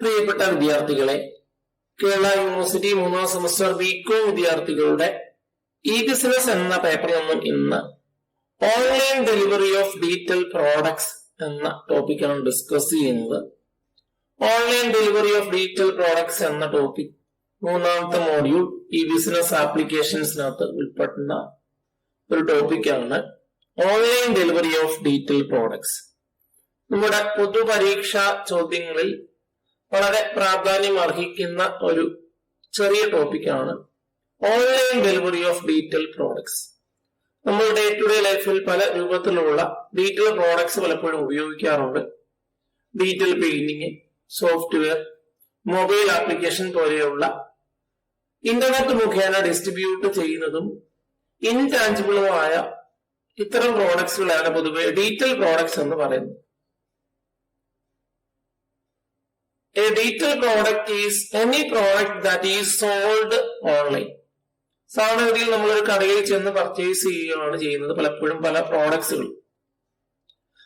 പ്രിയപ്പെട്ട വിദ്യാർത്ഥികളെ കേരള യൂണിവേഴ്സിറ്റി മൂന്നാം സെമസ്റ്റർ ബികോം വിദ്യാർത്ഥികളുടെ ഇ ബിസിനസ് എന്ന പേപ്പറിൽ നിന്നും ഇന്ന് online delivery of detail products എന്ന ടോപ്പിക്കാണ് ഡിസ്കസ് ചെയ്യുന്നത്. Online delivery of detail products എന്ന ടോപ്പിക് മൂന്നാമത്തെ മോഡ്യൂൾ ഈ ബിസിനസ് ആപ്ലിക്കേഷൻസിനകത്ത് ഉൾപ്പെടുന്ന ഒരു ടോപ്പിക്കാണ് online delivery of detail products നമ്മുടെ പൊതുപരീക്ഷാ ചോദ്യങ്ങളിൽ വളരെ പ്രാധാന്യം അർഹിക്കുന്ന ഒരു ചെറിയ ടോപ്പിക്കാണ് online delivery of detail products നമ്മൾ ഡേ ടു ഡേ ലൈഫിൽ പല രൂപത്തിലുള്ള ഡീറ്റെയിൽ പ്രോഡക്ട്സ് പലപ്പോഴും ഉപയോഗിക്കാറുണ്ട്. Detail painting software mobile application പോലെയുള്ള ഇന്റർനെറ്റ് മുഖേന ഡിസ്ട്രിബ്യൂട്ട് ചെയ്യുന്നതും ഇൻടാഞ്ചിബിളുമായ ഇത്തരം പ്രോഡക്ട്സുകളാണ് പൊതുവെ ഡീറ്റെയിൽ പ്രോഡക്ട്സ് എന്ന് പറയുന്നത്. A retail product is any product that is sold online. സാധാരണഗതിയിൽ ഒരു കടയിൽ ചെന്ന് പർച്ചേസ് ചെയ്യുകയാണ് ചെയ്യുന്നത് പലപ്പോഴും പല പ്രോഡക്ട്സുകൾ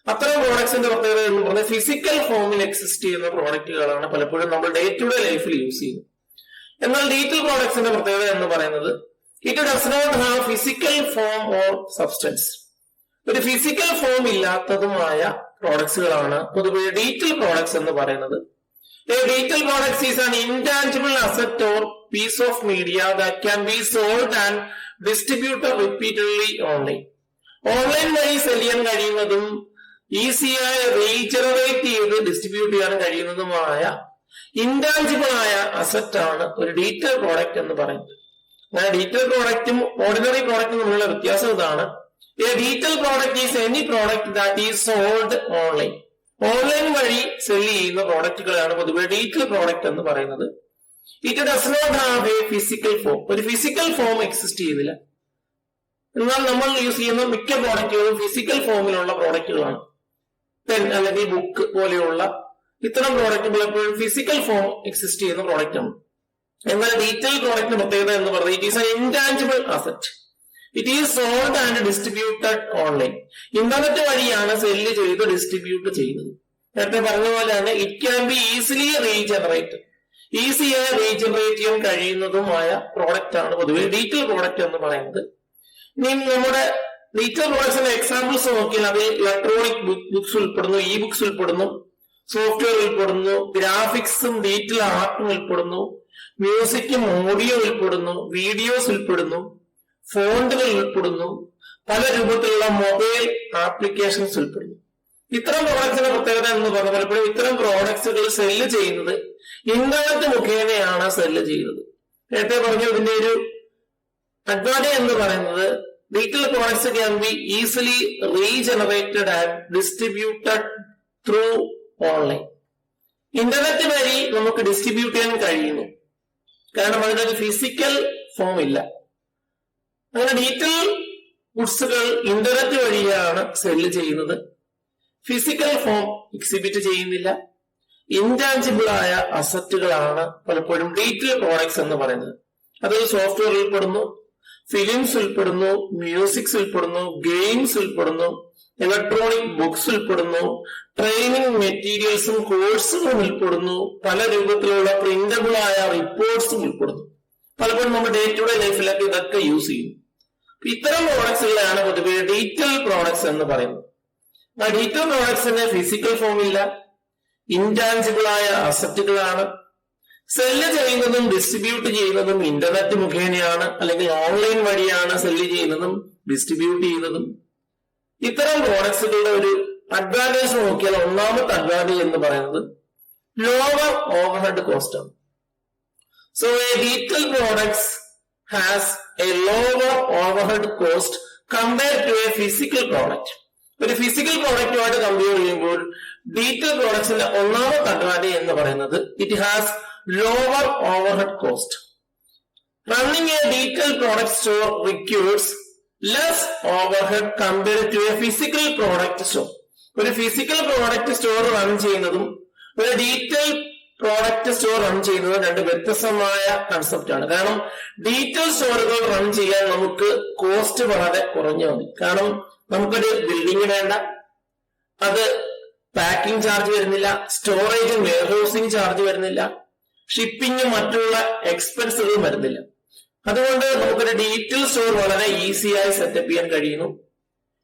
അത്തരം പ്രോഡക്ട്സിന്റെ പ്രത്യേകത എന്ന് പറഞ്ഞാൽ ഫിസിക്കൽ ഫോമിൽ എക്സിസ്റ്റ് ചെയ്യുന്ന പ്രോഡക്റ്റുകളാണ് പലപ്പോഴും നമ്മൾ ഡേ ടു ഡേ ലൈഫിൽ യൂസ് ചെയ്യുന്നത്. എന്നാൽ ഡീറ്റെയിൽ പ്രോഡക്ട്സിന്റെ പ്രത്യേകത എന്ന് പറയുന്നത് it does not have physical form or substance ഒരു ഫിസിക്കൽ ഫോം ഇല്ലാത്തതുമായ പ്രോഡക്ട്സുകളാണ് പൊതുവെ ഡീറ്റെയിൽ പ്രോഡക്ട്സ് എന്ന് പറയുന്നത്. A detailed product is an intangible asset or piece of media that can be sold and distributed repeatedly only. Online വഴി sell ചെയ്യാൻ കഴിയുന്നതും ഈസിയായി റീജനറേറ്റ് ചെയ്ത് ഡിസ്ട്രിബ്യൂട്ട് ചെയ്യാൻ കഴിയുന്നതുമായ ഇൻടാഞ്ചിബിൾ ആയ അസറ്റ് ആണ് ഒരു ഡീറ്റെയിൽ പ്രോഡക്റ്റ് എന്ന് പറയുന്നത്. അങ്ങനെ ഡീറ്റെയിൽ പ്രോഡക്റ്റും ഓർഡിനറി പ്രോഡക്റ്റും തമ്മിലുള്ള വ്യത്യാസം ഇതാണ്. A detail product is any product that is sold online online വഴി സെൽ ചെയ്യുന്ന പ്രോഡക്റ്റുകളാണ് പൊതുവെ ഡിജിറ്റൽ പ്രോഡക്റ്റ് എന്ന് പറയുന്നത്. It does not have a physical form ഒരു ഫിസിക്കൽ ഫോം എക്സിസ്റ്റ് ചെയ്യുന്നില്ല. എന്നാൽ നമ്മൾ യൂസ് ചെയ്യുന്ന മിക്ക പ്രോഡക്റ്റുകളും ഫിസിക്കൽ ഫോമിലുള്ള പ്രോഡക്റ്റുകളാണ് പെൻ അല്ലെങ്കിൽ ബുക്ക് പോലെയുള്ള ഇത്തരം പ്രോഡക്റ്റ് പലപ്പോഴും ഫിസിക്കൽ ഫോം എക്സിസ്റ്റ് ചെയ്യുന്ന പ്രോഡക്റ്റ് ആണ്. എന്നാൽ ഡീറ്റെയിൽ പ്രോഡക്റ്റിന്റെ പ്രത്യേകത എന്ന് പറയുന്നത് it is an intangible asset it is sold and distributed online internet വഴിയാണ് സെല്ല് ചെയ്ത് ഡിസ്ട്രിബ്യൂട്ട് ചെയ്യുന്നത്. നേരത്തെ പറഞ്ഞ പോലെ തന്നെ it can be easily regenerate ഈസിയായി റീജനറേറ്റ് ചെയ്യാൻ കഴിയുന്നതുമായ പ്രോഡക്റ്റ് ആണ് പൊതുവെ ഡീറ്റെയിൽ പ്രോഡക്റ്റ് എന്ന് പറയുന്നത്. നമ്മുടെ ഡീറ്റെയിൽ പ്രോഡക്ട്സിന്റെ എക്സാമ്പിൾസ് നോക്കിയാൽ അതിൽ ഇലക്ട്രോണിക് ബുക്സ് ഉൾപ്പെടുന്നു ഇ ബുക്സ് ഉൾപ്പെടുന്നു സോഫ്റ്റ്വെയർ ഉൾപ്പെടുന്നു ഗ്രാഫിക്സും ഡീറ്റെയിൽ ആർട്ടും ഉൾപ്പെടുന്നു മ്യൂസിക്കും ഓഡിയോ ഉൾപ്പെടുന്നു വീഡിയോസ് ഉൾപ്പെടുന്നു ഫോണ്ടുകൾ ഉൾപ്പെടുന്നു. പല രൂപത്തിലുള്ള മൊബൈൽ ആപ്ലിക്കേഷൻസ് ഉൾപ്പെടുന്നു. ഇത്തരം പ്രോഡക്ട്സിന്റെ പ്രത്യേകത എന്ന് പറഞ്ഞാൽ പലപ്പോഴും ഇത്തരം പ്രോഡക്ട്സുകൾ സെല്ല് ചെയ്യുന്നത് ഇന്റർനെറ്റ് മുഖേനയാണ് സെല്ല് ചെയ്യുന്നത്. നേരത്തെ പറഞ്ഞു ഇതിന്റെ ഒരു അഡ്വാന്റേജ് എന്ന് പറയുന്നത് digital products can be easily regenerated and distributed through online internet വഴി നമുക്ക് ഡിസ്ട്രിബ്യൂട്ട് ചെയ്യാൻ കഴിയുന്നു. കാരണം അതിനൊരു ഫിസിക്കൽ ഫോം ഇല്ല. അങ്ങനെ ഡീറ്റെയിൽ ഗുഡ്സുകൾ ഇന്റർനെറ്റ് വഴിയാണ് സെല്ല് ചെയ്യുന്നത്. ഫിസിക്കൽ ഫോം എക്സിബിറ്റ് ചെയ്യുന്നില്ല. ഇൻടാഞ്ചിബിൾ ആയ അസറ്റുകളാണ് പലപ്പോഴും ഡീറ്റെയിൽ പ്രോഡക്ട്സ് എന്ന് പറയുന്നത്. അതിൽ സോഫ്റ്റ്വെയർ ഉൾപ്പെടുന്നു ഫിലിംസ് ഉൾപ്പെടുന്നു മ്യൂസിക്സ് ഉൾപ്പെടുന്നു ഗെയിംസ് ഉൾപ്പെടുന്നു ഇലക്ട്രോണിക് ബുക്സ് ഉൾപ്പെടുന്നു ട്രെയിനിങ് മെറ്റീരിയൽസും കോഴ്സുകളും ഉൾപ്പെടുന്നു പല രൂപത്തിലുള്ള പ്രിന്റബിൾ ആയ റിപ്പോർട്ട്സും ഉൾപ്പെടുന്നു. പലപ്പോഴും നമ്മുടെ ഡേ ടു ഡേ ലൈഫിലൊക്കെ ഇതൊക്കെ യൂസ് ചെയ്യും ഇത്തരം പ്രോഡക്ട്സുകളാണ് പൊതുവെ ഡീറ്റെയിൽ പ്രോഡക്ട്സ് എന്ന് പറയുന്നത്. ആ ഡീറ്റെയിൽ പ്രോഡക്ട്സിന് ഫിസിക്കൽ ഫോമില്ല ഇല്ല. ഇൻടാഞ്ചിബിൾ ആയ അസറ്റുകളാണ് സെല്ല് ചെയ്യുന്നതും ഡിസ്ട്രിബ്യൂട്ട് ചെയ്യുന്നതും ഇന്റർനെറ്റ് മുഖേനയാണ് അല്ലെങ്കിൽ ഓൺലൈൻ വഴിയാണ് സെല്ല് ചെയ്യുന്നതും ഡിസ്ട്രിബ്യൂട്ട് ചെയ്യുന്നതും. ഇത്തരം പ്രോഡക്ട്സുകളുടെ ഒരു അഡ്വാന്റേജ് നോക്കിയാൽ ഒന്നാമത്തെ അഡ്വാന്റേജ് എന്ന് പറയുന്നത് ലോവർ ഓവർഹെഡ് കോസ്റ്റ് ആണ്. So a detail products has a lower overhead cost compare to a physical product ഒരു ഫിസിക്കൽ പ്രോഡക്റ്റുമായിട്ട് കമ്പയർ ചെയ്യുമ്പോൾ ഡിജിറ്റൽ പ്രോഡക്ട്സിന്റെ ഒന്നാമത്തെ അഡ്വാന്റേജ് എന്ന് പറയുന്നത് it has lower overhead cost running a digital product store requires less overhead compare to a physical product store ഒരു physical product store run ചെയ്യുന്നതും ഒരു ഡീറ്റെയിൽ പ്രോഡക്റ്റ് സ്റ്റോർ റൺ ചെയ്യുന്നത് രണ്ട് വ്യത്യസ്തമായ കൺസെപ്റ്റ് ആണ്. കാരണം ഡീറ്റെയിൽ സ്റ്റോറുകൾ റൺ ചെയ്യാൻ നമുക്ക് കോസ്റ്റ് വളരെ കുറഞ്ഞു മതി കാരണം നമുക്കൊരു ബിൽഡിംഗ് വേണ്ട അത് പാക്കിംഗ് ചാർജ് വരുന്നില്ല സ്റ്റോറേജും വെയർഹൌസിംഗ് ചാർജ് വരുന്നില്ല ഷിപ്പിംഗും മറ്റുള്ള എക്സ്പെൻസുകളും വരുന്നില്ല. അതുകൊണ്ട് നമുക്കൊരു ഡീറ്റെയിൽ സ്റ്റോർ വളരെ ഈസിയായി സെറ്റപ്പ് ചെയ്യാൻ കഴിയുന്നു.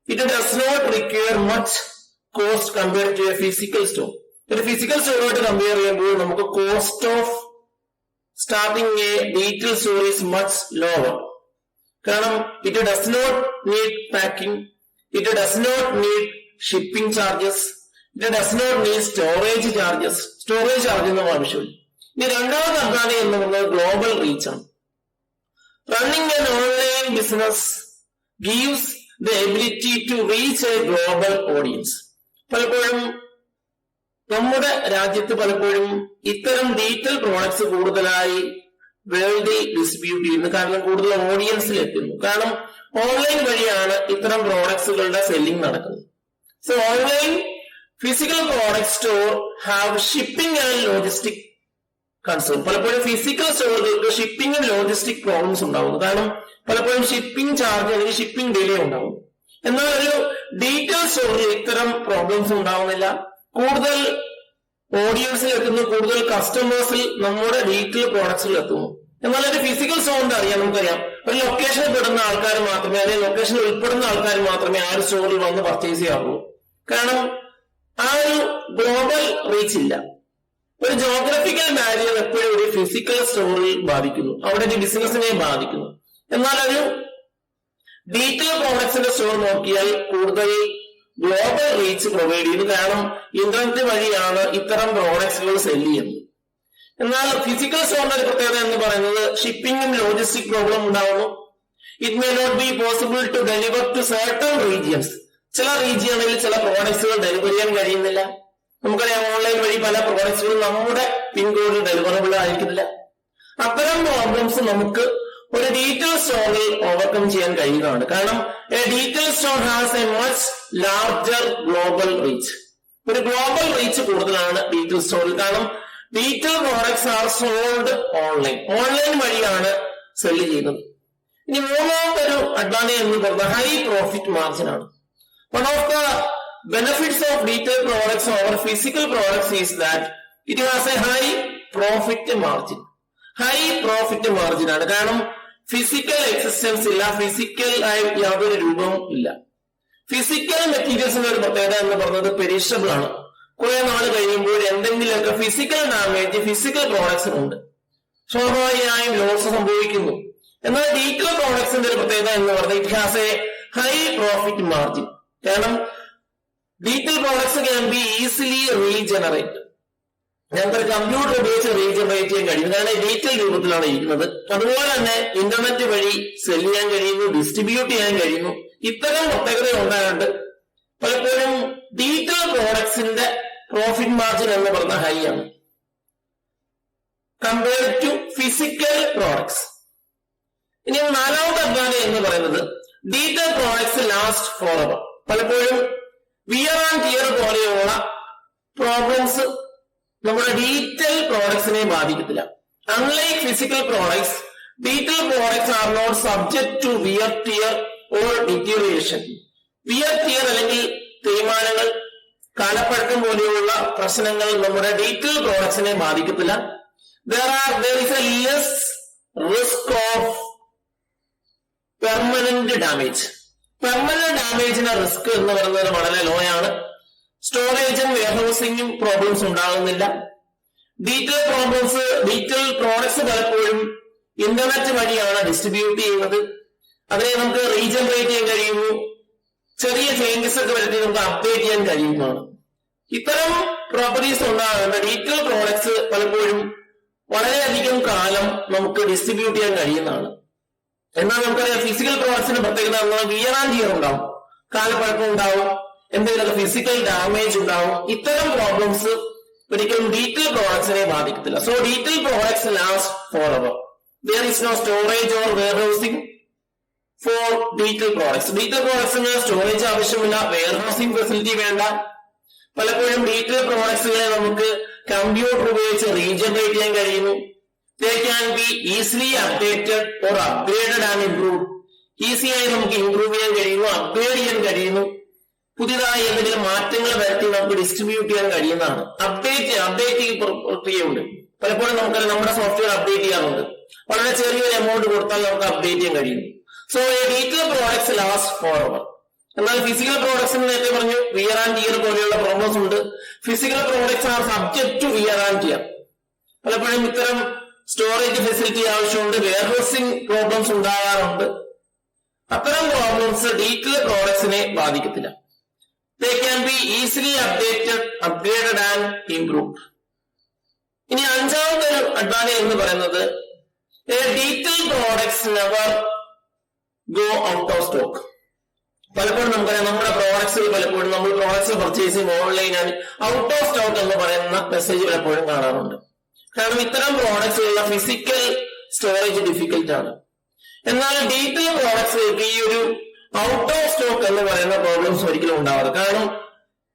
It does not require much cost compare to a physical store ഒരു ഫിസിക്കൽ സ്റ്റോറുമായിട്ട് കമ്പയർ ചെയ്യുമ്പോൾ നമുക്ക് cost of starting a detail store is much lower കാരണം it does not need packing it does not need shipping charges it does not need storage charges storage charge ഒന്നും ആവശ്യമില്ല. ഇനി രണ്ടാമത്തെ advantage എന്ന് പറയുന്നത് ഗ്ലോബൽ റീച്ച് ആണ്. Running an online business gives the ability to reach a global audience പലപ്പോഴും നമ്മുടെ രാജ്യത്ത് പലപ്പോഴും ഇത്തരം ഡിജിറ്റൽ പ്രോഡക്ട്സ് കൂടുതലായി വേൾഡിൽ ഡിസ്ട്രിബ്യൂട്ട് ചെയ്യുന്നു. കാരണം കൂടുതൽ ഓഡിയൻസിൽ എത്തുന്നു. കാരണം ഓൺലൈൻ വഴിയാണ് ഇത്തരം പ്രോഡക്ട്സുകളുടെ സെല്ലിംഗ് നടക്കുന്നത്. So online physical product store have shipping and logistic concern പലപ്പോഴും ഫിസിക്കൽ സ്റ്റോറുകൾക്ക് ഷിപ്പിംഗ് ആൻഡ് ലോജിസ്റ്റിക് പ്രോബ്ലംസ് ഉണ്ടാവുന്നു. കാരണം പലപ്പോഴും ഷിപ്പിംഗ് ചാർജ് അല്ലെങ്കിൽ ഷിപ്പിംഗ് ഡിലേ ഉണ്ടാവും എന്നാൽ ഒരു ഡീറ്റെയിൽ സ്റ്റോറിൽ ഇത്തരം പ്രോബ്ലംസ് ഉണ്ടാവുന്നില്ല. കൂടുതൽ ഓഡിയൻസിൽ എത്തുന്നു കൂടുതൽ കസ്റ്റമേഴ്സിൽ നമ്മുടെ വീട്ടിൽ പ്രോഡക്ട്സിൽ എത്തുന്നു. എന്നാൽ ഒരു ഫിസിക്കൽ സൗണ്ട് അറിയാം നമുക്കറിയാം. ഒരു ലൊക്കേഷനിൽ പെടുന്ന ആൾക്കാർ മാത്രമേ അല്ലെങ്കിൽ ലൊക്കേഷനിൽ ഉൾപ്പെടുന്ന ആൾക്കാർ മാത്രമേ ആ ഒരു സ്റ്റോറിൽ വന്ന് പർച്ചേസ് ചെയ്യാറുള്ളൂ. കാരണം ആ ഒരു ഗ്ലോബൽ റീച്ച് ഇല്ല. ഒരു ജോഗ്രഫിക്കൽ ബാരിയർ എപ്പോഴും ഒരു ഫിസിക്കൽ സ്റ്റോറിൽ ബാധിക്കുന്നു. അവിടെ ഒരു ബിസിനസിനെ ബാധിക്കുന്നു. എന്നാൽ ഒരു ഡീറ്റെയിൽ പ്രോഡക്ട്സിന്റെ സ്റ്റോർ നോക്കിയാൽ കൂടുതൽ ഗ്ലോബൽ റീച്ച് പ്രൊവൈഡ് ചെയ്യുന്നു കാരണം ഇന്റർനെറ്റ് വഴിയാണ് ഇത്തരം പ്രോഡക്ട്സുകൾ സെൽ ചെയ്യുന്നത്. എന്നാൽ ഫിസിക്കൽ സോണിന്റെ ഒരു പ്രത്യേകത എന്ന് പറയുന്നത് ഷിപ്പിംഗും ലോജിസ്റ്റിക് പ്രോബ്ലം ഉണ്ടാവുന്നു. It may not be possible to deliver to certain regions ചില റീജിയണിൽ ചില പ്രോഡക്ട്സുകൾ ഡെലിവർ ചെയ്യാൻ കഴിയുന്നില്ല. നമുക്കറിയാം ഓൺലൈൻ വഴി പല പ്രോഡക്ട്സുകളും നമ്മുടെ പിൻകോഡിൽ ഡെലിവറബിൾ ആയിരിക്കുന്നില്ല. അത്തരം പ്രോബ്ലംസ് നമുക്ക് ഒരു ഡീറ്റെയിൽ സ്റ്റോറിൽ ഓവർകം ചെയ്യാൻ കഴിയുന്നതാണ്. കാരണം a detail store has a much larger global reach ഒരു ഗ്ലോബൽ റീച്ച് കൂടുതലാണ് ഡീറ്റെയിൽ സ്റ്റോറിൽ കാരണം detail products are sold online online വഴിയാണ് സെല്ല് ചെയ്യുന്നത്. ഇനി മൂന്നാമത്തെ ഒരു അഡ്വാന്റേജ് എന്ന് പറയുന്നത് ഹൈ പ്രോഫിറ്റ് മാർജിൻ ആണ്. One of the benefits of detailed products over physical products is that it has a high profit margin high profit margin ആണ്. കാരണം ഫിസിക്കൽ എക്സിസ്റ്റൻസ് ഇല്ല. ഫിസിക്കൽ ആയി യാതൊരു രൂപവും ഇല്ല. ഫിസിക്കൽ മെറ്റീരിയൽസിന്റെ ഒരു പ്രത്യേകത എന്ന് പറയുന്നത് പെരിഷബിൾ ആണ്. കുറെ നാൾ കഴിയുമ്പോൾ എന്തെങ്കിലുമൊക്കെ ഫിസിക്കൽ ഡാമേജ് ഫിസിക്കൽ പ്രോഡക്ട്സിനുണ്ട് സ്വാഭാവികമായും ലോസ് സംഭവിക്കുന്നു. എന്നാൽ ഡീക്കോ പ്രോഡക്ട്സിന്റെ ഒരു പ്രത്യേകത എന്ന് പറയുന്നത് it has a high profit margin കാരണം detail products can be easily regenerate ഞങ്ങൾക്ക് ഒരു കമ്പ്യൂട്ടർ ഉപയോഗിച്ച് റീജനറേറ്റ് ചെയ്യാൻ കഴിയും. കാരണം ഡീറ്റെയിൽ രൂപത്തിലാണ് ഇരിക്കുന്നത്. അതുപോലെ തന്നെ ഇന്റർനെറ്റ് വഴി സെൽ ചെയ്യാൻ കഴിയുന്നു ഡിസ്ട്രിബ്യൂട്ട് ചെയ്യാൻ കഴിയുന്നു. ഇത്തരം പ്രത്യേകത ഉണ്ടായിട്ട് പലപ്പോഴും ഡീറ്റെയിൽ പ്രോഡക്ട്സിന്റെ പ്രോഫിറ്റ് മാർജിൻ എന്ന് പറഞ്ഞ ഹൈ ആണ്. കമ്പയർഡ് ടു ഫിസിക്കൽ പ്രോഡക്ട്സ് ഇനി നാലാമത്തെ അഡ്വാന്റേജ് എന്ന് പറയുന്നത് detail products last forever പലപ്പോഴും വിയർ ആൻഡ് ടിയർ പോലെയുള്ള പ്രോബ്ലംസ് നമ്മുടെ ഡീറ്റെയിൽ പ്രോഡക്ട്സിനെ ബാധിക്കത്തില്ല. Unlike physical products detail products are not subject to wear tear or deterioration wear tear അല്ലെങ്കിൽ തേയ്മാനങ്ങൾ കാലപ്പഴക്കം പോലെയുള്ള പ്രശ്നങ്ങൾ നമ്മുടെ ഡീറ്റെയിൽ പ്രോഡക്ട്സിനെ ബാധിക്കത്തില്ല. Are there is a less risk of permanent damage permanent ഡാമേജിന്റെ risk എന്ന് പറയുന്നത് വളരെ ലോ ആണ്. സ്റ്റോറേജും വെയർഹൗസിംഗും പ്രോബ്ലംസ് ഉണ്ടാകുന്നില്ല. ഡീറ്റെയിൽ പ്രോബ്ലംസ് ഡീറ്റെയിൽ പ്രോഡക്ട്സ് പലപ്പോഴും ഇന്റർനെറ്റ് വഴിയാണ് ഡിസ്ട്രിബ്യൂട്ട് ചെയ്യുന്നത്. അതിനെ നമുക്ക് റീജനറേറ്റ് ചെയ്യാൻ കഴിയുന്നു ചെറിയ ചേഞ്ചസ് ഒക്കെ വരുത്തി നമുക്ക് അപ്ഡേറ്റ് ചെയ്യാൻ കഴിയുന്നതാണ് ഇത്തരം പ്രോപ്പർട്ടീസ് ഉണ്ടാകുന്ന ഡീറ്റെയിൽ പ്രോഡക്ട്സ് പലപ്പോഴും വളരെയധികം കാലം നമുക്ക് ഡിസ്ട്രിബ്യൂട്ട് ചെയ്യാൻ കഴിയുന്നതാണ്. എന്നാൽ നമുക്കറിയാം ഫിസിക്കൽ പ്രോഡക്ട്സിന്റെ പ്രത്യേകത വിയർ ആൻഡ് ഇയർ ഉണ്ടാവും. കാലപ്പഴക്കം ഉണ്ടാവും എന്തെങ്കിലും ഫിസിക്കൽ ഡാമേജ് ഉണ്ടാവും. ഇത്തരം പ്രോബ്ലംസ് ഒരിക്കലും ഡീറ്റെയിൽ പ്രോഡക്ട്സിനെ ബാധിക്കത്തില്ല. So detail products last forever there is no storage or warehousing for detail products detail പ്രോഡക്ട്സിന് storage ആവശ്യമില്ല വെയർ ഹൗസിംഗ് ഫെസിലിറ്റി വേണ്ട. പലപ്പോഴും ഡീറ്റെയിൽ പ്രോഡക്ട്സുകളെ നമുക്ക് കമ്പ്യൂട്ടർ ഉപയോഗിച്ച് റീജനറേറ്റ് ചെയ്യാൻ കഴിയുന്നു. They can be easily updated or upgraded and improve ഈസിയായി നമുക്ക് improve ചെയ്യാൻ കഴിയുന്നു അപ്ഗ്രേഡ് ചെയ്യാൻ കഴിയുന്നു. പുതിയതായി എന്തെങ്കിലും മാറ്റങ്ങൾ വരുത്തി നമുക്ക് ഡിസ്ട്രിബ്യൂട്ട് ചെയ്യാൻ കഴിയുന്നതാണ്. അപ്ഡേറ്റ് അപ്ഡേറ്റ് പ്രക്രിയയുണ്ട്. പലപ്പോഴും നമുക്കറിയാം നമ്മുടെ സോഫ്റ്റ്വെയർ അപ്ഡേറ്റ് ചെയ്യാറുണ്ട്. വളരെ ചെറിയൊരു എമൗണ്ട് കൊടുത്താൽ നമുക്ക് അപ്ഡേറ്റ് ചെയ്യാൻ കഴിയും. So week products last forever എന്നാൽ ഫിസിക്കൽ പ്രോഡക്ട്സിന് നേരത്തെ പറഞ്ഞു വിയർ ആൻഡ് ഇയർ പോലെയുള്ള പ്രോബ്ലംസ് ഉണ്ട്. Physical products are subject to wear and tear പലപ്പോഴും ഇത്തരം സ്റ്റോറേജ് ഫെസിലിറ്റി ആവശ്യമുണ്ട് വെയർഹൗസിംഗ് പ്രോബ്ലംസ് ഉണ്ടാകാറുണ്ട്. അത്തരം പ്രോബ്ലംസ് ഡീറ്റെയിൽ പ്രോഡക്ട്സിനെ ബാധിക്കത്തില്ല. They can be easily updated upgraded and improved ഇനി അഞ്ചാമത്തെ ഒരു അഡ്വാന്റേജ് എന്ന് പറയുന്നത് detail products never go out of stock പലപ്പോഴും നമുക്കറിയാം നമ്മുടെ പ്രോഡക്റ്റ്സ് പലപ്പോഴും നമ്മൾ പ്രോഡക്ട്സ് പർച്ചേസ് ചെയ്യുമ്പോൾ ഓൺലൈനാണ് ഔട്ട് ഓഫ് സ്റ്റോക്ക് എന്ന് പറയുന്ന മെസ്സേജ് പലപ്പോഴും കാണാറുണ്ട്. കാരണം ഇത്തരം പ്രോഡക്ട്സുകളുടെ ഫിസിക്കൽ സ്റ്റോറേജ് ഡിഫിക്കൽട്ട് ആണ്. എന്നാൽ ഡീറ്റെയിൽ പ്രോഡക്ട്സിലേക്ക് ഈ ഒരു ഔട്ട് ഓഫ് സ്റ്റോക്ക് എന്ന് പറയുന്ന പ്രോബ്ലംസ് ഒരിക്കലും ഉണ്ടാവാറ് കാരണം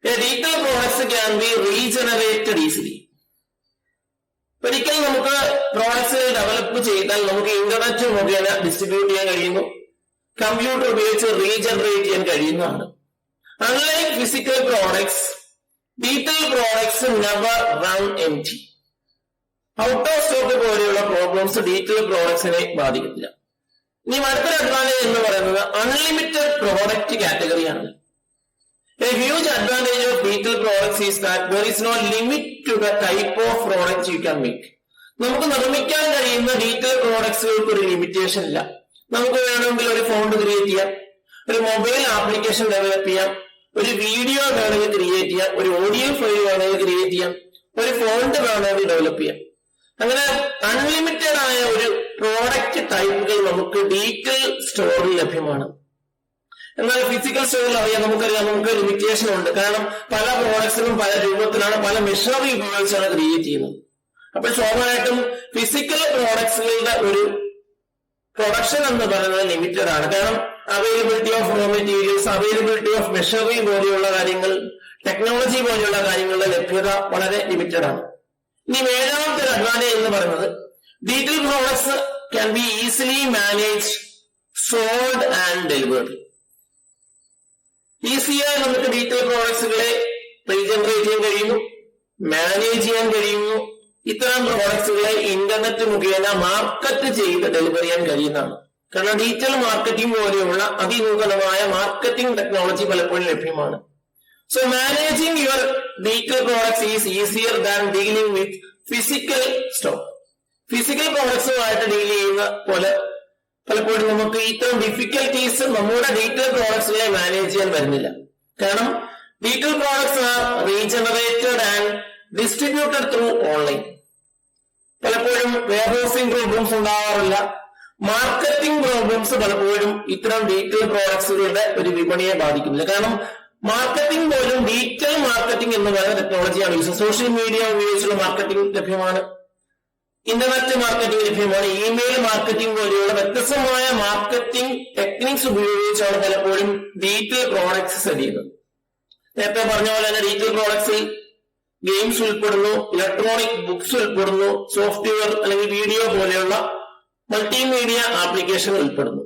detail products can be regenerated easily ഒരിക്കൽ നമുക്ക് പ്രോഡക്ട്സ് ഡെവലപ്പ് ചെയ്താൽ നമുക്ക് ഇന്റർനെറ്റ് മുഖേന ഡിസ്ട്രിബ്യൂട്ട് ചെയ്യാൻ കഴിയുന്നു കമ്പ്യൂട്ടർ ഉപയോഗിച്ച് റീജനറേറ്റ് ചെയ്യാൻ കഴിയുന്നതാണ് unlike physical products detail products never run empty out of stock പോലെയുള്ള പ്രോബ്ലംസ് ഡീറ്റെയിൽ പ്രോഡക്ട്സിനെ ബാധിക്കത്തില്ല. ഇനി അടുത്തൊരു അഡ്വാന്റേജ് എന്ന് പറയുന്നത് unlimited product കാറ്റഗറിയാണ് a huge advantage of detail products is that is no limit to the type of product you can make നമുക്ക് നിർമ്മിക്കാൻ കഴിയുന്ന ഡീറ്റെയിൽ പ്രോഡക്ട്സുകൾക്ക് ഒരു ലിമിറ്റേഷൻ ഇല്ല. നമുക്ക് വേണമെങ്കിൽ ഒരു ഫോണ്ട് ക്രിയേറ്റ് ചെയ്യാം. ഒരു മൊബൈൽ ആപ്ലിക്കേഷൻ ഡെവലപ്പ് ചെയ്യാം. ഒരു വീഡിയോ വേണമെങ്കിൽ ക്രിയേറ്റ് ചെയ്യാം. ഒരു ഓഡിയോ ഫയൽ വേണമെങ്കിൽ ക്രിയേറ്റ് ചെയ്യാം. ഒരു ഫോണ്ട് വേണമെങ്കിൽ ഡെവലപ്പ് ചെയ്യാം. അങ്ങനെ അൺലിമിറ്റഡ് ആയ ഒരു പ്രോഡക്റ്റ് ടൈപ്പുകൾ നമുക്ക് ഡീറ്റെയിൽ സ്റ്റോറിൽ ലഭ്യമാണ്. എന്നാൽ ഫിസിക്കൽ സ്റ്റോറിൽ അറിയാം. നമുക്കറിയാം നമുക്ക് ലിമിറ്റേഷൻ ഉണ്ട്. കാരണം പല പ്രോഡക്ട്സിനും പല രൂപത്തിലാണ് പല മെഷീനറി ഉപയോഗിച്ചാണ് ക്രിയേറ്റ് ചെയ്യുന്നത്. അപ്പൊ സ്വാഭാവികമായിട്ടും ഫിസിക്കൽ പ്രോഡക്ട്സുകളുടെ ഒരു പ്രൊഡക്ഷൻ എന്ന് പറയുന്നത് ലിമിറ്റഡ് ആണ്. കാരണം availability of raw materials availability of machinery പോലെയുള്ള കാര്യങ്ങൾ ടെക്നോളജി പോലെയുള്ള കാര്യങ്ങളുടെ ലഭ്യത വളരെ ലിമിറ്റഡ് ആണ്. ഇനി ഏഴാമത്തെ ഒരു അഡ്വാന്റേജ് എന്ന് പറയുന്നത് detail products can be easily manage sold and delivered ഈസിയായി നമുക്ക് ഡീറ്റെയിൽ പ്രോഡക്ട്സുകളെ റീജനറേറ്റ് ചെയ്യാൻ കഴിയുന്നു മാനേജ് ചെയ്യാൻ കഴിയുന്നു ഇത്തരം പ്രോഡക്റ്റുകളെ ഇന്റർനെറ്റ് മുഖേന മാർക്കറ്റ് ചെയ്ത് ഡെലിവർ ചെയ്യാൻ കഴിയുന്നതാണ്. കാരണം ഡിജിറ്റൽ മാർക്കറ്റിംഗ് പോലെയുള്ള അതിനൂതനമായ മാർക്കറ്റിംഗ് ടെക്നോളജി പലപ്പോഴും ലഭ്യമാണ്. So managing your digital products is easier than dealing with physical stock physical പ്രോഡക്ട്സുമായിട്ട് deal ചെയ്യുന്ന പോലെ പലപ്പോഴും നമുക്ക് ഇത്തരം ഡിഫിക്കൽട്ടീസ് നമ്മുടെ ഡീറ്റെയിൽ പ്രോഡക്ട്സുകളെ മാനേജ് ചെയ്യാൻ വരുന്നില്ല കാരണം detail products are regenerated and distributed through online പലപ്പോഴും വെയർഹൗസിംഗ് പ്രോബ്ലംസ് ഉണ്ടാവാറില്ല. മാർക്കറ്റിംഗ് പ്രോബ്ലംസ് പലപ്പോഴും ഇത്തരം ഡീറ്റെയിൽ പ്രോഡക്ട്സുകളുടെ ഒരു വിപണിയെ ബാധിക്കുന്നില്ല. കാരണം മാർക്കറ്റിംഗ് പോലും ഡീറ്റെയിൽ മാർക്കറ്റിംഗ് എന്ന് പറയുന്ന ടെക്നോളജിയാണ് യൂസ് സോഷ്യൽ മീഡിയ ഉപയോഗിച്ചുള്ള മാർക്കറ്റിംഗ് ലഭ്യമാണ്. ഇന്റർനെറ്റ് മാർക്കറ്റിംഗ് ലഭ്യമാണ്. ഇമെയിൽ മാർക്കറ്റിംഗ് പോലെയുള്ള വ്യത്യസ്തമായ മാർക്കറ്റിംഗ് ടെക്നിക്സ് ഉപയോഗിച്ചാണ് പലപ്പോഴും ഡീറ്റെയിൽ പ്രോഡക്ട്സ് സെറ്റ് ചെയ്യുന്നത്. നേരത്തെ പറഞ്ഞ പോലെ തന്നെ ഡീറ്റെയിൽ പ്രോഡക്ട്സിൽ ഗെയിംസ് ഉൾപ്പെടുന്നു ഇലക്ട്രോണിക് ബുക്സ് ഉൾപ്പെടുന്നു സോഫ്റ്റ്വെയർ അല്ലെങ്കിൽ വീഡിയോ പോലെയുള്ള മൾട്ടിമീഡിയ ആപ്ലിക്കേഷൻ ഉൾപ്പെടുന്നു.